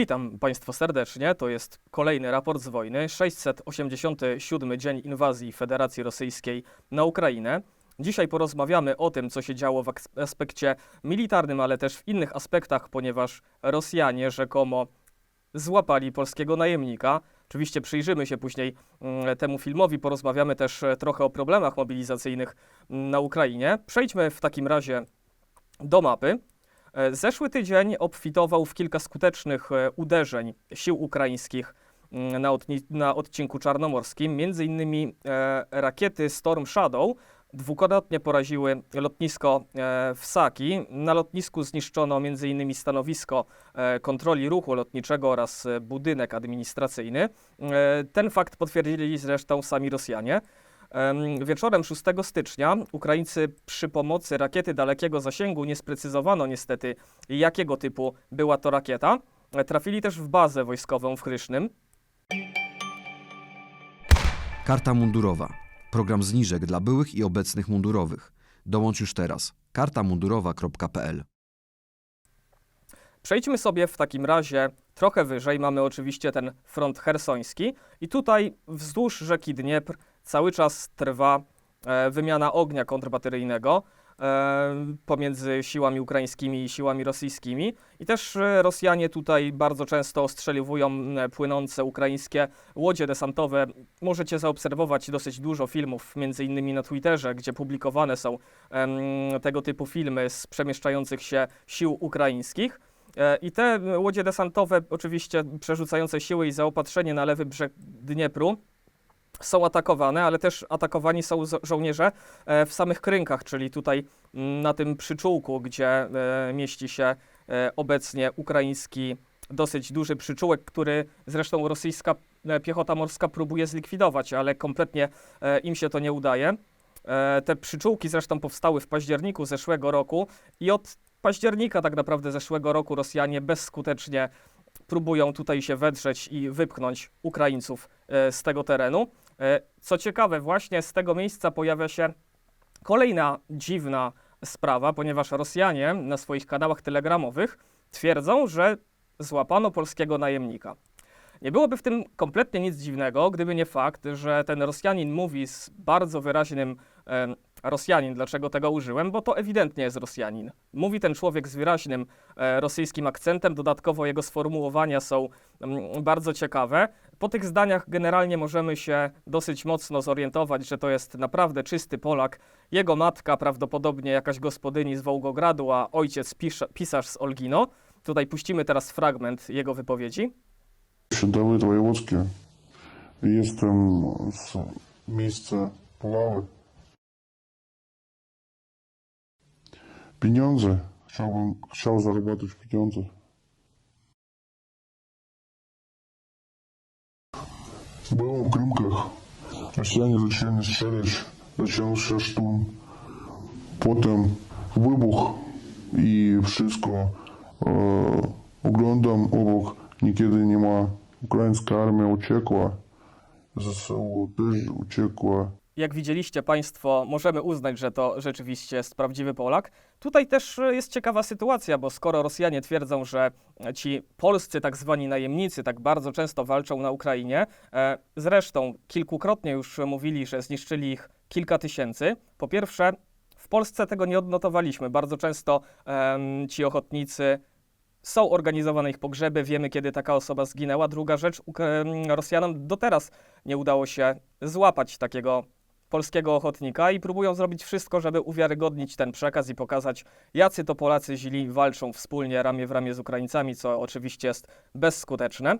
Witam Państwa serdecznie. To jest kolejny raport z wojny. 687 dzień inwazji Federacji Rosyjskiej na Ukrainę. Dzisiaj porozmawiamy o tym, co się działo w aspekcie militarnym, ale też w innych aspektach, ponieważ Rosjanie rzekomo złapali polskiego najemnika. Oczywiście przyjrzymy się później mm, temu filmowi, porozmawiamy też e, trochę o problemach mobilizacyjnych mm, na Ukrainie. Przejdźmy w takim razie do mapy. E, Zeszły tydzień obfitował w kilka skutecznych e, uderzeń sił ukraińskich mm, na, na odcinku czarnomorskim. Między innymi e, rakiety Storm Shadow dwukrotnie poraziły lotnisko w Saki. Na lotnisku zniszczono innymi stanowisko kontroli ruchu lotniczego oraz budynek administracyjny. Ten fakt potwierdzili zresztą sami Rosjanie. Em, Wieczorem 6 stycznia Ukraińcy przy pomocy rakiety dalekiego zasięgu, nie sprecyzowano niestety jakiego typu była to rakieta, trafili też w bazę wojskową w Chrysznym. Karta mundurowa. Program zniżek dla byłych i obecnych mundurowych. Dołącz już teraz. kartamundurowa.pl Przejdźmy sobie w takim razie trochę wyżej. Mamy oczywiście ten front hersoński i tutaj wzdłuż rzeki Dniepr cały czas trwa e, wymiana ognia kontrbateryjnego e, pomiędzy siłami ukraińskimi i siłami rosyjskimi. I też e, Rosjanie tutaj bardzo często ostrzeliwują płynące ukraińskie łodzie desantowe. Możecie zaobserwować dosyć dużo filmów, między innymi na Twitterze, gdzie publikowane są tego typu filmy z przemieszczających się sił ukraińskich. I te łodzie desantowe, oczywiście przerzucające siły i zaopatrzenie na lewy brzeg Dniepru, są atakowane, ale też atakowani są żołnierze e, w samych krynkach, czyli tutaj m, na tym przyczółku, gdzie e, mieści się e, obecnie ukraiński dosyć duży przyczółek, który zresztą rosyjska piechota morska próbuje zlikwidować, ale kompletnie im się to nie udaje. Te przyczółki zresztą powstały w październiku zeszłego roku i od października tak naprawdę zeszłego roku Rosjanie bezskutecznie próbują tutaj się wedrzeć i wypchnąć Ukraińców z tego terenu. E, Co ciekawe, właśnie z tego miejsca pojawia się kolejna dziwna sprawa, ponieważ Rosjanie na swoich kanałach telegramowych twierdzą, że złapano polskiego najemnika. Nie byłoby w tym kompletnie nic dziwnego, gdyby nie fakt, że ten Rosjanin mówi z bardzo wyraźnym em, Rosjanin, dlaczego tego użyłem, bo to ewidentnie jest Rosjanin. Mówi ten człowiek z wyraźnym e, rosyjskim akcentem, dodatkowo jego sformułowania są mm, bardzo ciekawe. Po tych zdaniach generalnie możemy się dosyć mocno zorientować, że to jest naprawdę czysty Polak. Jego matka prawdopodobnie jakaś gospodyni z Wołgogradu, a ojciec pisarz z Olgino. Tutaj puścimy teraz fragment jego wypowiedzi. Dawid Wojewódzki. Jestem z miejsca Puławy. Pieniądze. Chciałbym, chciał zarabiać pieniądze. Было в крымках, Крюмках. Россияне зачем Чалич, зачем Шаштун. Потім вибух і вшиско. у obok niekiedy nie ma. Ukraińska armia uciekła. ZSU też uciekła. Jak widzieliście Państwo, możemy uznać, że to rzeczywiście jest prawdziwy Polak. Tutaj też e, jest ciekawa sytuacja, bo skoro Rosjanie twierdzą, że ci polscy tak zwani najemnicy tak bardzo często walczą na Ukrainie, e, zresztą kilkukrotnie już mówili, że zniszczyli ich kilka tysięcy, po pierwsze, w Polsce tego nie odnotowaliśmy. Bardzo często ci ochotnicy są organizowane ich pogrzeby, wiemy kiedy taka osoba zginęła. Druga rzecz, Rosjanom do teraz nie udało się złapać takiego polskiego ochotnika i próbują zrobić wszystko, żeby uwiarygodnić ten przekaz i pokazać, jacy to Polacy źli walczą wspólnie ramię w ramię z Ukraińcami, co oczywiście jest bezskuteczne.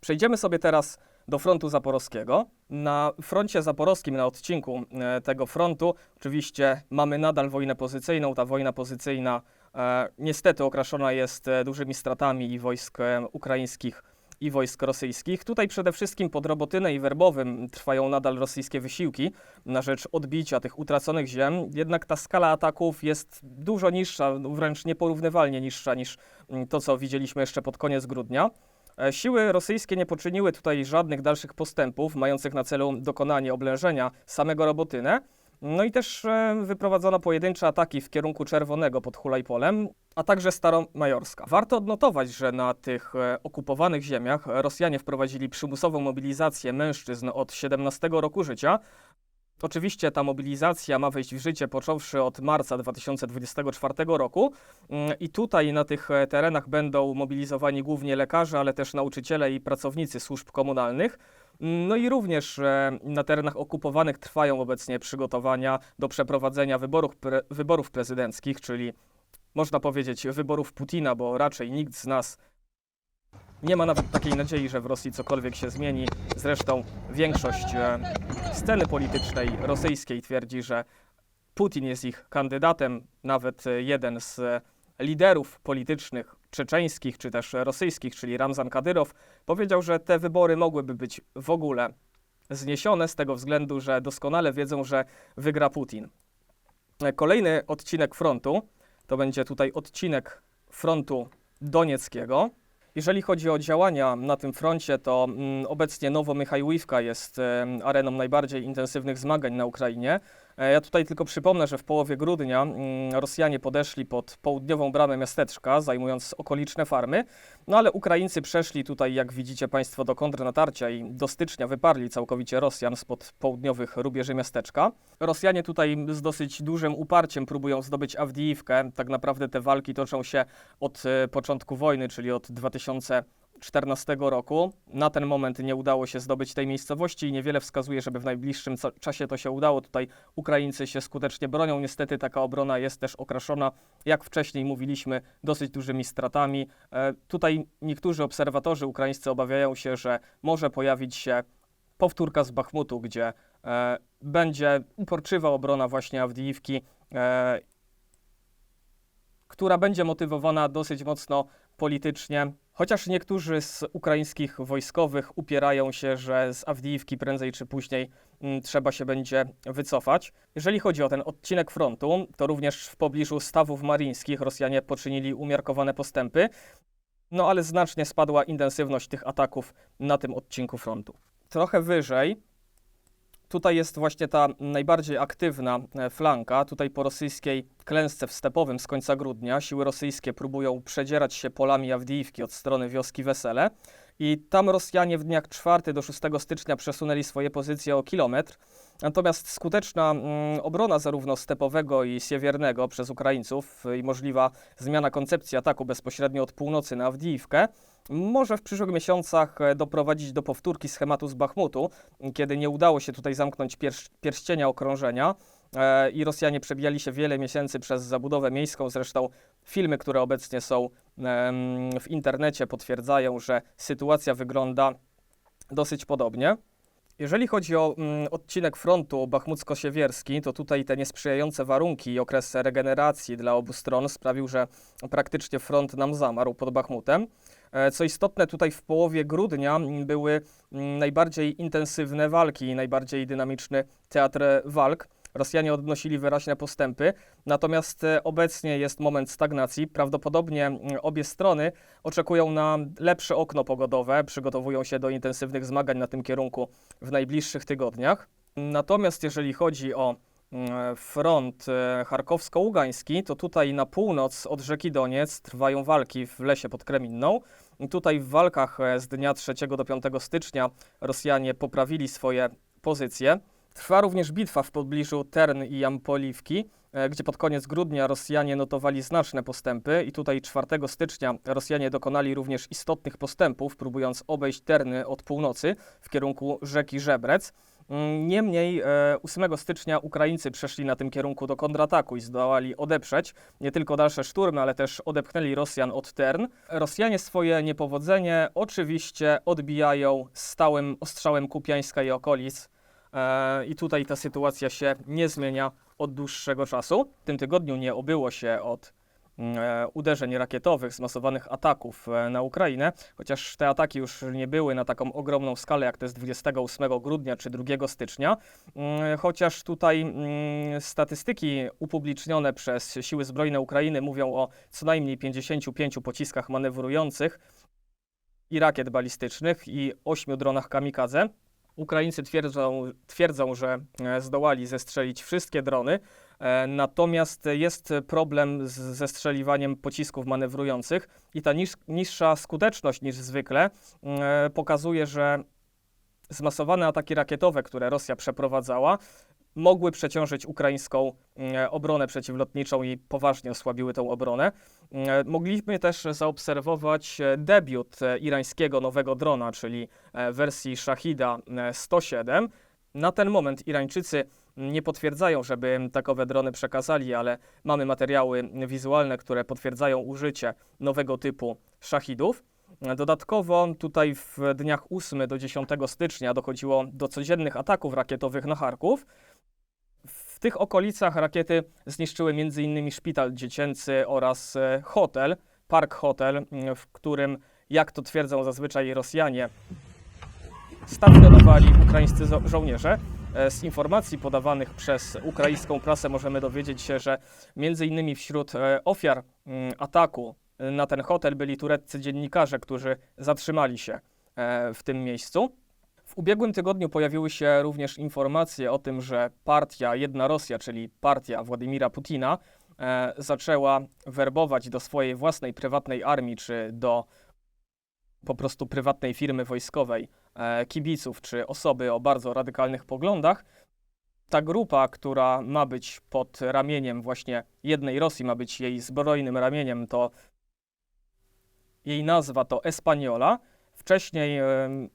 Przejdziemy sobie teraz do frontu zaporowskiego. Na froncie zaporowskim, na odcinku e, tego frontu, oczywiście mamy nadal wojnę pozycyjną. Ta wojna pozycyjna e, niestety okraszona jest e, dużymi stratami i wojsk e, ukraińskich, i wojsk rosyjskich. Tutaj przede wszystkim pod Robotynę i Werbowym trwają nadal rosyjskie wysiłki na rzecz odbicia tych utraconych ziem, jednak ta skala ataków jest dużo niższa, wręcz nieporównywalnie niższa niż mm, to, co widzieliśmy jeszcze pod koniec grudnia. E, Siły rosyjskie nie poczyniły tutaj żadnych dalszych postępów mających na celu dokonanie oblężenia samego Robotynę, No i też e, wyprowadzono pojedyncze ataki w kierunku Czerwonego pod Hulajpolem, a także Staromajorska. Warto odnotować, że na tych e, okupowanych ziemiach Rosjanie wprowadzili przymusową mobilizację mężczyzn od 17 roku życia. Oczywiście ta mobilizacja ma wejść w życie począwszy od marca 2024 roku Mm, i tutaj na tych e, terenach będą mobilizowani głównie lekarze, ale też nauczyciele i pracownicy służb komunalnych. No i również e, na terenach okupowanych trwają obecnie przygotowania do przeprowadzenia wyborów, pre, wyborów prezydenckich, czyli można powiedzieć wyborów Putina, bo raczej nikt z nas nie ma nawet takiej nadziei, że w Rosji cokolwiek się zmieni. Zresztą większość e, sceny politycznej rosyjskiej twierdzi, że Putin jest ich kandydatem. Nawet e, jeden z liderów politycznych czeczeńskich czy też rosyjskich, czyli Ramzan Kadyrow, powiedział, że te wybory mogłyby być w ogóle zniesione z tego względu, że doskonale wiedzą, że wygra Putin. Kolejny odcinek frontu to będzie tutaj odcinek frontu donieckiego. Jeżeli chodzi o działania na tym froncie, to mm, obecnie Nowo-Mychajłówka jest em, areną najbardziej intensywnych zmagań na Ukrainie. E, Ja tutaj tylko przypomnę, że w połowie grudnia mm, Rosjanie podeszli pod południową bramę miasteczka, zajmując okoliczne farmy, no ale Ukraińcy przeszli tutaj, jak widzicie Państwo, do kontrnatarcia i do stycznia wyparli całkowicie Rosjan spod południowych rubieży miasteczka. Rosjanie tutaj z dosyć dużym uparciem próbują zdobyć Awdijiwkę. Tak naprawdę te walki toczą się od e, początku wojny, czyli od 2014 roku. Na ten moment nie udało się zdobyć tej miejscowości i niewiele wskazuje, żeby w najbliższym czasie to się udało. Tutaj Ukraińcy się skutecznie bronią. Niestety taka obrona jest też okraszona, jak wcześniej mówiliśmy, dosyć dużymi stratami. E, Tutaj niektórzy obserwatorzy ukraińscy obawiają się, że może pojawić się powtórka z Bachmutu, gdzie e, będzie uporczywa obrona właśnie Awdijiwki, e, która będzie motywowana dosyć mocno politycznie. Chociaż niektórzy z ukraińskich wojskowych upierają się, że z Awdijiwki prędzej czy później mm, trzeba się będzie wycofać. Jeżeli chodzi o ten odcinek frontu, to również w pobliżu stawów marińskich Rosjanie poczynili umiarkowane postępy, no ale znacznie spadła intensywność tych ataków na tym odcinku frontu. Trochę wyżej Tutaj jest właśnie ta najbardziej aktywna e, flanka. Tutaj po rosyjskiej klęsce w Stepowym z końca grudnia siły rosyjskie próbują przedzierać się polami Awdijiwki od strony wioski Wesele. I tam Rosjanie w dniach 4 do 6 stycznia przesunęli swoje pozycje o kilometr. Natomiast skuteczna mm, obrona zarówno stepowego i siewiernego przez Ukraińców i możliwa zmiana koncepcji ataku bezpośrednio od północy na Awdijiwkę może w przyszłych miesiącach e, doprowadzić do powtórki schematu z Bachmutu, kiedy nie udało się tutaj zamknąć pierś, pierścienia okrążenia e, i Rosjanie przebijali się wiele miesięcy przez zabudowę miejską. Zresztą filmy, które obecnie są w internecie potwierdzają, że sytuacja wygląda dosyć podobnie. Jeżeli chodzi o mm, odcinek frontu bachmucko-siewierski, to tutaj te niesprzyjające warunki i okres regeneracji dla obu stron sprawił, że praktycznie front nam zamarł pod Bachmutem. E, Co istotne, tutaj w połowie grudnia były mm, najbardziej intensywne walki i najbardziej dynamiczny teatr walk. Rosjanie odnosili wyraźne postępy, natomiast e, obecnie jest moment stagnacji. Prawdopodobnie obie strony oczekują na lepsze okno pogodowe, przygotowują się do intensywnych zmagań na tym kierunku w najbliższych tygodniach. Natomiast jeżeli chodzi o front e, charkowsko-ługański, to tutaj na północ od rzeki Doniec trwają walki w lesie pod Kreminną. Tutaj w walkach e, z dnia 3 do 5 stycznia Rosjanie poprawili swoje pozycje. Trwa również bitwa w pobliżu Tern i Jampoliwki, e, gdzie pod koniec grudnia Rosjanie notowali znaczne postępy i tutaj 4 stycznia Rosjanie dokonali również istotnych postępów, próbując obejść Terny od północy w kierunku rzeki Żebrec. Mm, Niemniej e, 8 stycznia Ukraińcy przeszli na tym kierunku do kontrataku i zdołali odeprzeć nie tylko dalsze szturmy, ale też odepchnęli Rosjan od Tern. Rosjanie swoje niepowodzenie oczywiście odbijają stałym ostrzałem Kupiańska i okolic. E, I tutaj ta sytuacja się nie zmienia od dłuższego czasu. W tym tygodniu nie obyło się od mm, e, uderzeń rakietowych, zmasowanych ataków e, na Ukrainę, chociaż te ataki już nie były na taką ogromną skalę jak te z 28 grudnia czy 2 stycznia. Mm, Chociaż tutaj mm, statystyki upublicznione przez Siły Zbrojne Ukrainy mówią o co najmniej 55 pociskach manewrujących i rakiet balistycznych i 8 dronach kamikadze. Ukraińcy twierdzą, twierdzą, że e, zdołali zestrzelić wszystkie drony, e, natomiast jest problem z zestrzeliwaniem pocisków manewrujących i ta niż, niższa skuteczność niż zwykle e, pokazuje, że zmasowane ataki rakietowe, które Rosja przeprowadzała, mogły przeciążyć ukraińską e, obronę przeciwlotniczą i poważnie osłabiły tę obronę. E, Mogliśmy też zaobserwować e, debiut e, irańskiego nowego drona, czyli e, wersji Shahida e, 107. Na ten moment Irańczycy nie potwierdzają, żeby takowe drony przekazali, ale mamy materiały wizualne, które potwierdzają użycie nowego typu Shahidów. Dodatkowo tutaj w dniach 8 do 10 stycznia dochodziło do codziennych ataków rakietowych na Charków. W tych okolicach rakiety zniszczyły m.in. szpital dziecięcy oraz e, hotel, park hotel, w którym, jak to twierdzą zazwyczaj Rosjanie, stacjonowali ukraińscy zo- żołnierze. E, Z informacji podawanych przez ukraińską prasę możemy dowiedzieć się, że innymi wśród e, ofiar ataku na ten hotel byli tureccy dziennikarze, którzy zatrzymali się w tym miejscu. W ubiegłym tygodniu pojawiły się również informacje o tym, że partia Jedna Rosja, czyli partia Władimira Putina, e, zaczęła werbować do swojej własnej prywatnej armii czy do po prostu prywatnej firmy wojskowej e, kibiców czy osoby o bardzo radykalnych poglądach. Ta grupa, która ma być pod ramieniem właśnie jednej Rosji, ma być jej zbrojnym ramieniem, to jej nazwa to Espaniola. Wcześniej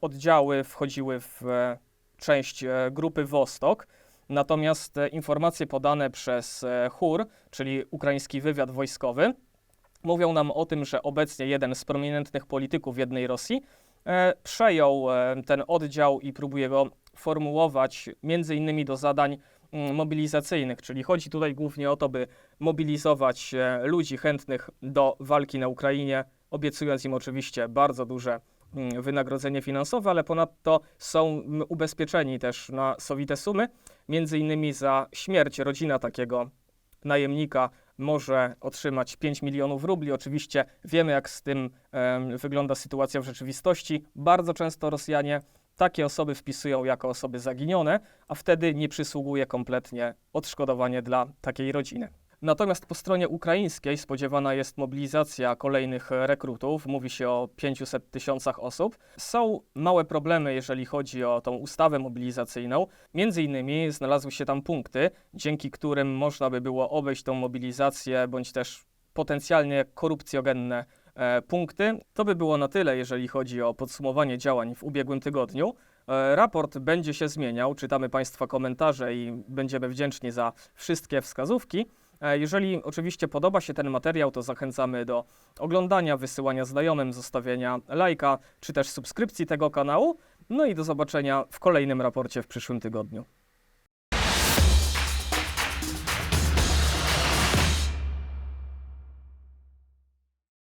oddziały wchodziły w e, część e, grupy Wostok, natomiast e, informacje podane przez HUR, czyli ukraiński wywiad wojskowy, mówią nam o tym, że obecnie jeden z prominentnych polityków jednej Rosji przejął ten oddział i próbuje go formułować między innymi do zadań mm, mobilizacyjnych, czyli chodzi tutaj głównie o to, by mobilizować ludzi chętnych do walki na Ukrainie, obiecując im oczywiście bardzo duże wynagrodzenie finansowe, ale ponadto są mm, ubezpieczeni też na sowite sumy, między innymi za śmierć rodzina takiego najemnika może otrzymać 5 milionów rubli. Oczywiście wiemy, jak z tym em, wygląda sytuacja w rzeczywistości. Bardzo często Rosjanie takie osoby wpisują jako osoby zaginione, a wtedy nie przysługuje kompletnie odszkodowanie dla takiej rodziny. Natomiast po stronie ukraińskiej spodziewana jest mobilizacja kolejnych rekrutów. Mówi się o 500 tysiącach osób. Są małe problemy, jeżeli chodzi o tą ustawę mobilizacyjną. Między innymi znalazły się tam punkty, dzięki którym można by było obejść tą mobilizację, bądź też potencjalnie korupcjogenne e, punkty. To by było na tyle, jeżeli chodzi o podsumowanie działań w ubiegłym tygodniu. E, Raport będzie się zmieniał, czytamy Państwa komentarze i będziemy wdzięczni za wszystkie wskazówki. E, Jeżeli oczywiście podoba się ten materiał, to zachęcamy do oglądania, wysyłania znajomym, zostawienia lajka czy też subskrypcji tego kanału. No i do zobaczenia w kolejnym raporcie w przyszłym tygodniu.